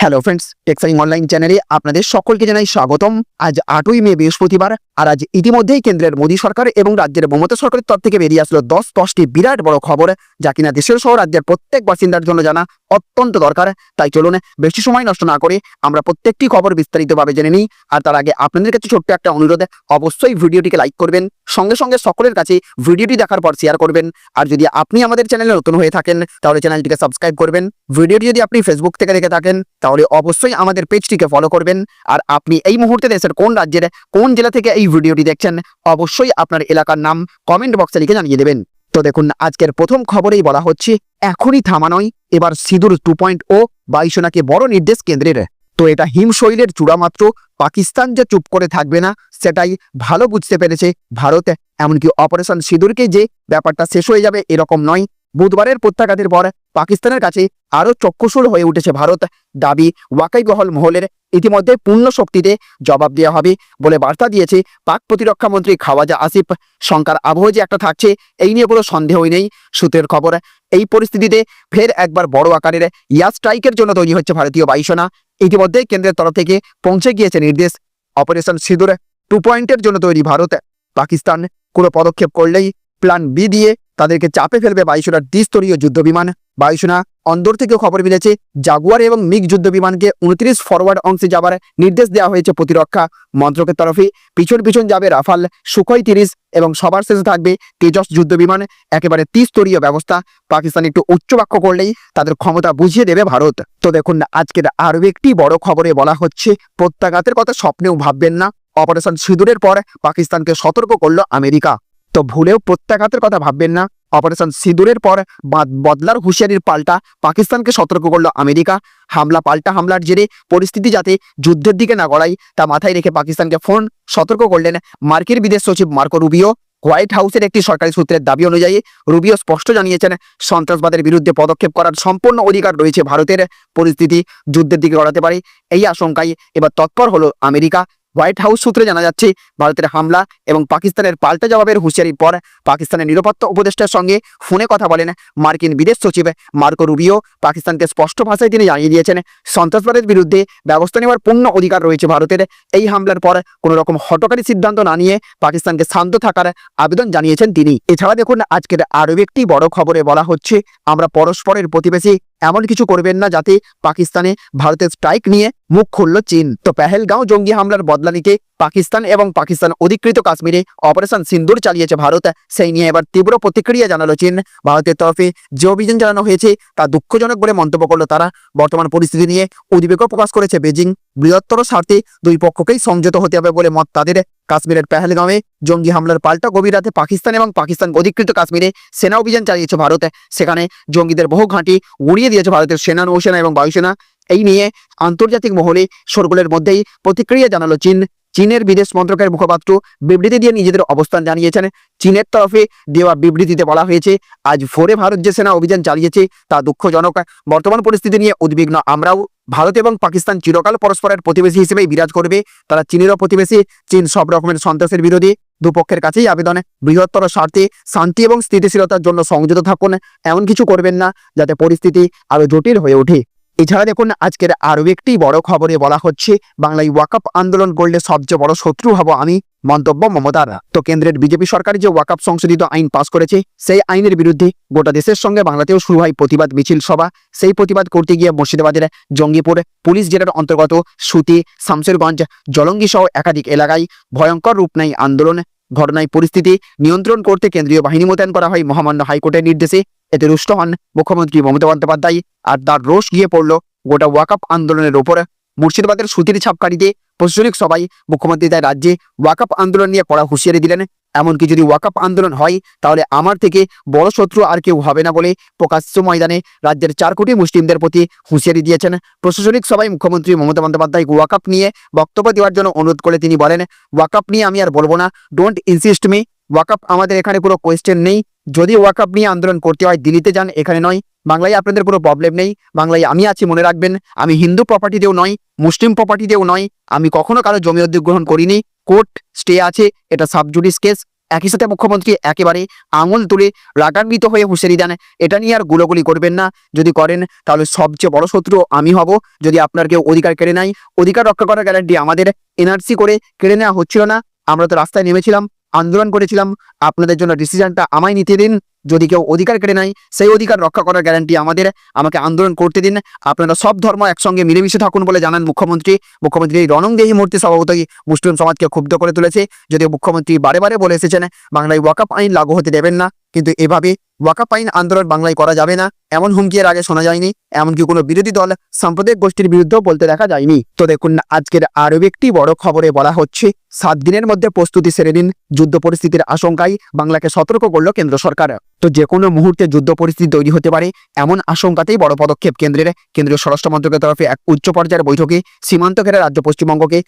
Hello friends টেক্সাইং online চ্যানেলে আপনাদের সকলকে জানাই স্বাগতম। আজ আটই মে, বৃহস্পতিবার, আর আজ ইতিমধ্যেই কেন্দ্রের মোদী সরকার এবং রাজ্যের মমতা সরকারের তরফ থেকে বেরিয়ে আসলো দশ, দশটি বিরাট বড় খবর, যা কিনা দেশের সহ রাজ্যের প্রত্যেক বাসিন্দার জন্য জানা অত্যন্ত দরকার। তাই চলুন বেশি সময় নষ্ট না করে আমরা প্রত্যেকটি খবর বিস্তারিতভাবে জেনে নিই, আর তার আগে আপনাদের কাছে ছোট্ট একটা অনুরোধ, অবশ্যই ভিডিওটিকে লাইক করবেন, সঙ্গে সঙ্গে সকলের কাছে ভিডিওটি দেখার পর শেয়ার করবেন। আর যদি আপনি আমাদের চ্যানেলে নতুন হয়ে থাকেন, তাহলে চ্যানেলটিকে সাবস্ক্রাইব করবেন। ভিডিওটি যদি আপনি ফেসবুক থেকে দেখে থাকেন তাহলে অবশ্যই আমাদের পেজটিকে ফলো করবেন। আর আপনি এই মুহূর্তে দেশের কোন রাজ্যের, কোন জেলা থেকে এই ভিডিওটি দেখছেন, অবশ্যই আপনার এলাকার নাম কমেন্ট বক্সে লিখে জানিয়ে দেবেন। তো দেখুন, আজকের প্রথম খবরেই বলা হচ্ছে, এখনই থামা নয়, এবার সিঁদুর টু পয়েন্ট ও বায়ুসেনাকে বড় নির্দেশ কেন্দ্রের। তো এটা হিমশৈলের চূড়া মাত্র, পাকিস্তান যে চুপ করে থাকবে না, সেটাই ভালো বুঝতে পেরেছে ভারত। এমনকি অপারেশন সিঁদুরকে যে ব্যাপারটা শেষ হয়ে যাবে এরকম নয় বুধবারের প্রত্যাঘাতের পর পাকিস্তানের কাছে আরও চক্ষুসুর হয়ে উঠেছে ভারত। দাবি ওয়াকাইবহল মহলের ইতিমধ্যে পূর্ণ শক্তিতে জবাব দেওয়া হবে বলে বার্তা দিয়েছে পাক প্রতিরক্ষা মন্ত্রী খাওয়াজা আসিফ। শঙ্কার আবহ যে একটা থাকছে, এই নিয়ে কোনো সন্দেহই নেই। সূত্রের খবর, এই পরিস্থিতিতে ফের একবার বড় আকারের ইয়ার স্ট্রাইকের জন্য তৈরি হচ্ছে ভারতীয় বায়ুসেনা। ইতিমধ্যে কেন্দ্রের তরফ থেকে পৌঁছে গিয়েছে নির্দেশ। অপারেশন সিঁদুর টু পয়েন্টের জন্য তৈরি ভারত। পাকিস্তান কোনো পদক্ষেপ করলেই প্ল্যান বি দিয়ে তাদেরকে চাপে ফেলবে বায়ুসেনার দ্বিস্তরীয় যুদ্ধ বিমান। বায়ুসেনা অন্দর থেকে খবর মিলেছে, জাগুয়ার এবং মিগ যুদ্ধ বিমানকে উনত্রিশ ফরওয়ার্ড অংশে যাবার নির্দেশ দেওয়া হয়েছে প্রতিরক্ষা মন্ত্রকের তরফে। পিছন পিছন যাবে রাফাল, সুখই তিরিশ এবং সবার শেষে থাকবে তেজস যুদ্ধবিমান একেবারে ত্রিস্তরীয় ব্যবস্থা। পাকিস্তান একটু উচ্চ বাক্য করলেই তাদের ক্ষমতা বুঝিয়ে দেবে ভারত। তো দেখুন, আজকের আরও একটি বড় খবরে বলা হচ্ছে, প্রত্যাঘাতের কথা স্বপ্নেও ভাববেন না। অপারেশন সিঁদুরের পর পাকিস্তানকে সতর্ক করল আমেরিকা। তো ভুলেও প্রত্যাঘাতের কথা ভাববেন না। অপারেশন সিঁদুরের পর বাদ- বদলার হুঁশিয়ারির পাল্টা পাকিস্তানকে সতর্ক করল আমেরিকা। হামলা পাল্টা হামলার জেরে পরিস্থিতি যাতে যুদ্ধের দিকে না গড়াই তা মাথায় রেখে পাকিস্তানকে ফোন সতর্ক করলেন মার্কিন বিদেশ সচিব মার্কো রুবিও। হোয়াইট হাউসের একটি সরকারি সূত্রের দাবি অনুযায়ী রুবিও স্পষ্ট জানিয়েছেন, সন্ত্রাসবাদের বিরুদ্ধে পদক্ষেপ করার সম্পূর্ণ অধিকার রয়েছে ভারতের। পরিস্থিতি যুদ্ধের দিকে গড়াতে পারে, এই আশঙ্কায় এবার তৎপর হলো আমেরিকা। হোয়াইট হাউস সূত্রে জানা যাচ্ছে, ভারতের হামলা এবং পাকিস্তানের পাল্টা জবাবের হুঁশিয়ারির পর পাকিস্তানের নিরাপত্তা উপদেষ্টার সঙ্গে ফোনে কথা বলেন মার্কিন বিদেশ সচিব মার্কো রুবিও। পাকিস্তানকে স্পষ্ট ভাষায় তিনি জানিয়ে দিয়েছেন, সন্ত্রাসবাদের বিরুদ্ধে ব্যবস্থা নেওয়ার পূর্ণ অধিকার রয়েছে ভারতের। এই হামলার পর কোনো রকম হটকারী সিদ্ধান্ত না নিয়ে পাকিস্তানকে শান্ত থাকার আবেদন জানিয়েছেন তিনি। এছাড়া দেখুন, আজকের আরও একটি বড় খবরে বলা হচ্ছে, আমরা পরস্পরের প্রতিবেশী এমন কিছু করবেন না যাতে পাকিস্তানে ভারতের স্ট্রাইক নিয়ে মুখ খুলল চীন। তো পেহেলগাঁও জঙ্গি হামলার বদলা নিতে পাকিস্তান এবং পাকিস্তান অধিকৃত কাশ্মীরে অপারেশন সিন্দুর চালিয়েছে ভারত। সেই নিয়ে এবার তীব্র প্রতিক্রিয়া জানালো চীন। ভারতের তরফে যে অভিযান চালানো হয়েছে তা দুঃখজনক বলে মন্তব্য করল তারা। বর্তমান পরিস্থিতি নিয়ে উদ্বেগও প্রকাশ করেছে বেজিং। বৃহত্তর স্বার্থে দুই পক্ষকেই সংযত হতে হবে বলে মত তাদের। কাশ্মীরের পেহেলগাঁওয়ে জঙ্গি হামলার পাল্টা গভীর রাতে পাকিস্তান এবং পাকিস্তান অধিকৃত কাশ্মীরে সেনা অভিযান চালিয়েছে ভারত। সেখানে জঙ্গিদের বহু ঘাঁটি উড়িয়ে দিয়েছে ভারতের সেনা, নৌসেনা এবং বায়ুসেনা। এই নিয়ে আন্তর্জাতিক মহলে শোরগোলের মধ্যেই প্রতিক্রিয়া জানালো চীন। চীনের বিদেশ মন্ত্রকের মুখপাত্র বিবৃতি দিয়ে নিজেদের অবস্থান জানিয়েছেন। চীনের তরফে দেওয়া বিবৃতিতে বলা হয়েছে, আজ ভোরে ভারত যে সেনা অভিযান চালিয়েছে তা দুঃখজনক। বর্তমান পরিস্থিতি নিয়ে উদ্বিগ্ন আমরাও ভারত এবং পাকিস্তান চিরকাল পরস্পরের প্রতিবেশী হিসেবেই বিরাজ করবে। তারা চীনেরও প্রতিবেশী, চীন সব রকমের সন্ত্রাসের বিরোধী। দুপক্ষের কাছেই আবেদন। বৃহত্তর স্বার্থে শান্তি এবং স্থিতিশীলতার জন্য সংযত থাকুন। এমন কিছু করবেন না, যাতে পরিস্থিতি আরও জটিল হয়ে ওঠে। এছাড়া দেখুন, আজকের আরও একটি বড় খবরে বলা হচ্ছে, বাংলায় ওয়াকআপ আন্দোলন করলে সবচেয়ে বড় শত্রু হব আমি, মন্তব্য মমতার তো কেন্দ্রের বিজেপি সরকার যে ওয়াকআপ সংশোধিত আইন পাস করেছে, সেই আইনের বিরুদ্ধে গোটা দেশের সঙ্গে বাংলাতেও শুরু হয় প্রতিবাদ মিছিল সভা। সেই প্রতিবাদ করতে গিয়ে মুর্শিদাবাদের জঙ্গিপুর পুলিশ জেলার অন্তর্গত সুতি শামশেরগঞ্জ জলঙ্গি সহ একাধিক এলাকায় ভয়ঙ্কর রূপ নেয় আন্দোলন। ঘটনায় পরিস্থিতি নিয়ন্ত্রণ করতে কেন্দ্রীয় বাহিনী মোতায়েন করা হয়। মহামান্য হাইকোর্টের নির্দেশে এতে রুষ্ট হন মুখ্যমন্ত্রী মমতা বন্দ্যোপাধ্যায়। আর তার রোষ গিয়ে পড়ল গোটা ওয়াকআপ আন্দোলনের ওপর। মুর্শিদাবাদের সুতির ছাপকারিতে প্রশাসনিক সবাই মুখ্যমন্ত্রী তাই রাজ্যে ওয়াকআপ আন্দোলন নিয়ে কড়া হুঁশিয়ারি দিলেন। এমনকি যদি ওয়াকআপ আন্দোলন হয়, তাহলে আমার থেকে বড় শত্রু আর কেউ হবে না বলে প্রকাশ্য ময়দানে রাজ্যের চার কোটি মুসলিমদের প্রতি হুঁশিয়ারি দিয়েছেন। প্রশাসনিক সভায় মুখ্যমন্ত্রী মমতা বন্দ্যোপাধ্যায় ওয়াকআপ নিয়ে বক্তব্য দেওয়ার জন্য অনুরোধ করে তিনি বলেন, ওয়াকআপ নিয়ে আমি আর বলব না। ডোন্ট ইনসিস্ট মি ওয়াকআপ আমাদের এখানে কোনো কোয়েশ্চেন নেই। যদি ওয়াকআপ নিয়ে আন্দোলন করতে হয়, দিল্লিতে যান, এখানে নয়। বাংলায় আপনাদের কোনো প্রবলেম নেই। বাংলায় আমি আছি, মনে রাখবেন। আমি হিন্দু প্রপার্টিতেও নয়, মুসলিম প্রপার্টিতেও নয়। আমি কখনো কারও জমি অধিগ্রহণ করিনি। কোর্ট স্টে আছে, এটা সাবজুডিস কেস একই সাথে মুখ্যমন্ত্রী একেবারে আঙুল তুলে রাগান্বিত হয়ে হুঁশিয়ারি দেন, এটা নিয়ে আর গুলোগুলি করবেন না। যদি করেন, তাহলে সবচেয়ে বড় শত্রু আমি হব। যদি আপনার কেউ অধিকার কেড়ে নেয়, অধিকার রক্ষা করার গ্যারান্টি আমাদের। এনআরসি করে কেড়ে নেওয়া হচ্ছিল না। আমরা তো রাস্তায় নেমেছিলাম। আন্দোলন করেছিলাম, আপনাদের জন্য ডিসিশনটা আমায় নিতে দিন। যদি কেউ অধিকার কেড়ে নেয়, সেই অধিকার রক্ষা করার গ্যারান্টি আমাদের। আমাকে আন্দোলন করতে দিন। আপনারা সব ধর্ম একসঙ্গে মিলেমিশে থাকুন বলে জানান মুখ্যমন্ত্রী। মুখ্যমন্ত্রী রণংদেহী মূর্তি সভাপতি মুসলিম সমাজকে ক্ষুব্ধ করে তুলেছে। যদিও মুখ্যমন্ত্রী বারে বারে বলে এসেছেন, বাংলায় ওয়াকআপ আইন লাগু হতে দেবেন না। কিন্তু এভাবে ওয়াকাপ আইন আন্দোলন বাংলায় করা যাবে না। এমন হুমকি এর আগে শোনা যায়নি। এমনকি কোনো বিরোধী দল সাম্প্রদায়িক গোষ্ঠীর বিরুদ্ধেও বলতে দেখা যায়নি। তো দেখুন আজকের আরও একটি বড় খবরে বলা হচ্ছে, সাত দিনের মধ্যে প্রস্তুতি সেরে নিন। যুদ্ধ পরিস্থিতির আশঙ্কায় বাংলাকে সতর্ক করল কেন্দ্র সরকার। তো যে কোনো মুহূর্তে যুদ্ধ পরিস্থিতি তৈরি হতে পারে, এমন আশঙ্কাতেই বড় পদক্ষেপ কেন্দ্রের। কেন্দ্রীয় স্বরাষ্ট্র মন্ত্রকের তরফে এক উচ্চ পর্যায়ের বৈঠকে সীমান্ত ঘেরা রাজ্য পশ্চিমবঙ্গকে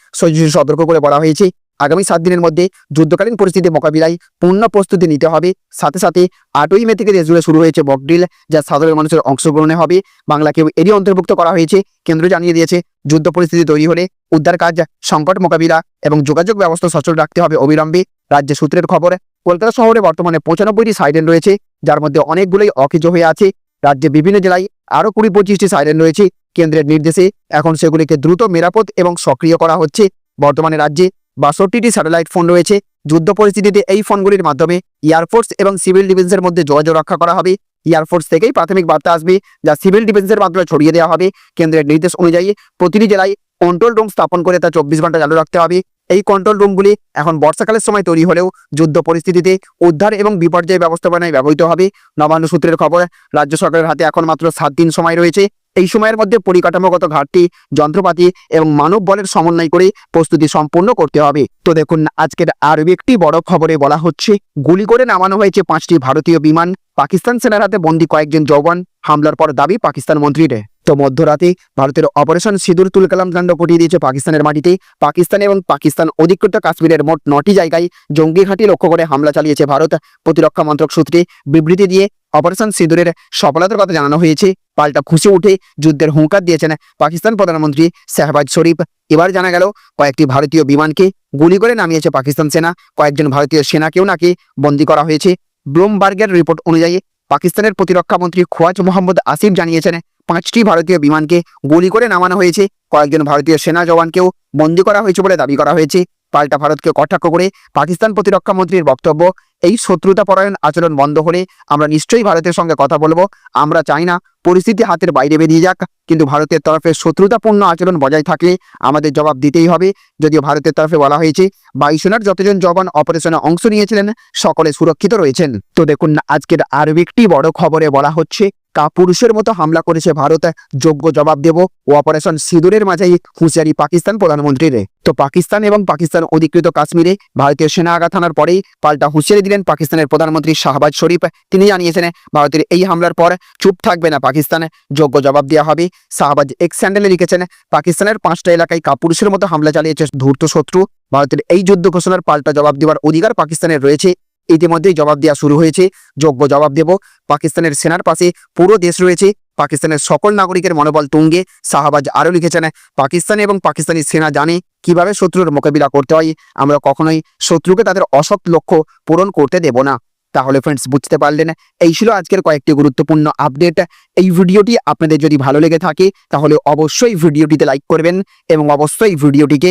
সতর্ক করে বলা হয়েছে। আগামী সাত দিনের মধ্যে যুদ্ধকালীন পরিস্থিতি মোকাবিলায় পূর্ণ প্রস্তুতি নিতে হবে। সাথে সাথে আটই মে থেকে দেশ জুড়ে শুরু হয়েছে বকড্রিল যা সাধারণ মানুষের অংশগ্রহণে হবে। বাংলাকেও এরই অন্তর্ভুক্ত করা হয়েছে, কেন্দ্র জানিয়ে দিয়েছে, যুদ্ধ পরিস্থিতি তৈরি হলে উদ্ধার কাজ, সংকট মোকাবিলা এবং যোগাযোগ ব্যবস্থা সচল রাখতে হবে অবিলম্বে। রাজ্য সূত্রের খবর, কলকাতা শহরে বর্তমানে পঁচানব্বইটি সাইরেন রয়েছে, যার মধ্যে অনেকগুলোই অকেজো হয়ে আছে। রাজ্যে বিভিন্ন জেলায় আরও কুড়ি পঁচিশটি সাইরেন রয়েছে। কেন্দ্রের নির্দেশে এখন সেগুলিকে দ্রুত মেরাপদ এবং সক্রিয় করা হচ্ছে। বর্তমানে রাজ্যে বাষট্টিটি স্যাটেলাইট ফোন রয়েছে। যুদ্ধ পরিস্থিতিতে এই ফোনগুলির মাধ্যমে এয়ারফোর্স এবং সিভিল ডিফেন্সের মধ্যে যোগাযোগ রক্ষা করা হবে। এয়ারফোর্স থেকেই প্রাথমিক বার্তা আসবে যা সিভিল ডিফেন্সের মাধ্যমে ছড়িয়ে দেওয়া হবে। কেন্দ্রের নির্দেশ অনুযায়ী প্রতিটি জেলায় কন্ট্রোল রুম স্থাপন করে তা চব্বিশ ঘণ্টা চালু রাখতে হবে। এই কন্ট্রোল রুমগুলি এখন বর্ষাকালের সময় তৈরি হলেও যুদ্ধ পরিস্থিতিতে উদ্ধার এবং বিপর্যয় ব্যবস্থাপনায় ব্যবহৃত হবে। নবান্ন সূত্রের খবর, রাজ্য সরকারের হাতে এখন মাত্র সাত দিন সময় রয়েছে। এই সময়ের মধ্যে পরিকাঠামোগত ঘাটতি, যন্ত্রপাতি এবং মানব বলের সমন্বয় করে প্রস্তুতি সম্পূর্ণ করতে হবে। তো দেখুন, আজকের আরও একটি বড় খবরে বলা হচ্ছে, গুলি করে নামানো হয়েছে পাঁচটি ভারতীয় বিমান। পাকিস্তান সেনার হাতে বন্দী কয়েকজন জওয়ান। হামলার পর দাবি পাকিস্তান মন্ত্রীর তো মধ্যরাতে ভারতের অপারেশন সিঁদুর তুলকালাম কাণ্ড ঘটিয়ে দিয়েছে পাকিস্তানের মাটিতে। পাকিস্তান এবং পাকিস্তান অধিকৃত কাশ্মীরের মোট নটি জায়গায় জঙ্গি ঘাঁটি লক্ষ্য করে হামলা চালিয়েছে ভারত। প্রতিরক্ষা মন্ত্রক সূত্রে বিবৃতি দিয়ে অপারেশন সিঁদুরের সফলতার কথা জানানো হয়েছে। পাল্টা খুশি উঠে যুদ্ধের হুঙ্কার দিয়েছেন পাকিস্তান প্রধানমন্ত্রী শাহবাজ শরীফ। এবার জানা গেল, কয়েকটি ভারতীয় বিমানকে গুলি করে নামিয়েছে পাকিস্তান সেনা। কয়েকজন ভারতীয় সেনাকেও নাকি বন্দী করা হয়েছে। ব্লুমবার্গের রিপোর্ট অনুযায়ী পাকিস্তানের প্রতিরক্ষা মন্ত্রী খোয়াজ মোহাম্মদ আসিফ জানিয়েছেন পাঁচটি ভারতীয় বিমানকে গুলি করে নামানো হয়েছে। কয়েকজন ভারতীয় সেনা জওয়ানকেও বন্দী করা হয়েছে বলে দাবি করা হয়েছে। পাল্টা ভারতকে কটাক্ষ করে পাকিস্তান প্রতিরক্ষা মন্ত্রীর বক্তব্য, এই শত্রুতা পরায়ণ আচরণ বন্ধ হলে আমরা নিশ্চয়ই ভারতের সঙ্গে কথা বলব। আমরা চাই না পরিস্থিতি হাতের বাইরে বেরিয়ে যাক। কিন্তু ভারতের তরফে শত্রুতাপূর্ণ আচরণ বজায় থাকলে আমাদের জবাব দিতেই হবে। যদিও ভারতের তরফে বলা হয়েছে বায়ুসেনার যতজন জওয়ান অপারেশনে অংশ নিয়েছিলেন, সকলে সুরক্ষিত রয়েছেন। তো দেখুন, আজকের আরও একটি বড় খবরে বলা হচ্ছে কাপুরুষের মতো হামলা করেছে ভারত। যোগ্য জবাব দেব ও অপারেশন সিঁদুরের মাঝেই হুঁশিয়ারি পাকিস্তান প্রধানমন্ত্রীর। তো পাকিস্তান এবং পাকিস্তান অধিকৃত কাশ্মীরে ভারতীয় সেনা আঘাত হানার পরেই পাল্টা হুঁশিয়ারি দিলেন পাকিস্তানের প্রধানমন্ত্রী শাহবাজ শরীফ। তিনি জানিয়েছেন, ভারতের এই হামলার পর চুপ থাকবে না পাকিস্তান। যোগ্য জবাব দেওয়া হবে। শাহবাজ এক্স স্যান্ডেলে লিখেছেন, পাকিস্তানের পাঁচটা এলাকায় কাপুরুষের মতো হামলা চালিয়েছে ধূর্ত শত্রু। ভারতের এই যুদ্ধ ঘোষণার পাল্টা জবাব দেওয়ার অধিকার পাকিস্তানের রয়েছে। ইতিমধ্যেই জবাব দেওয়া শুরু হয়েছে। যোগ্য জবাব দেব। পাকিস্তানের সেনার পাশে পুরো দেশ রয়েছে। পাকিস্তানের সকল নাগরিকের মনোবল তুঙ্গে। শাহবাজ আরও লিখেছেন, পাকিস্তান এবং পাকিস্তানি সেনা জানে কীভাবে শত্রুর মোকাবিলা করতে হয়। আমরা কখনোই শত্রুকে তাদের অসৎ লক্ষ্য পূরণ করতে দেব না। তাহলে ফ্রেন্ডস বুঝতে পারলেন? এই ছিল আজকের কয়েকটি গুরুত্বপূর্ণ আপডেট এই ভিডিওটি আপনাদের যদি ভালো লেগে থাকে, তাহলে অবশ্যই ভিডিওটিতে লাইক করবেন এবং অবশ্যই ভিডিওটিকে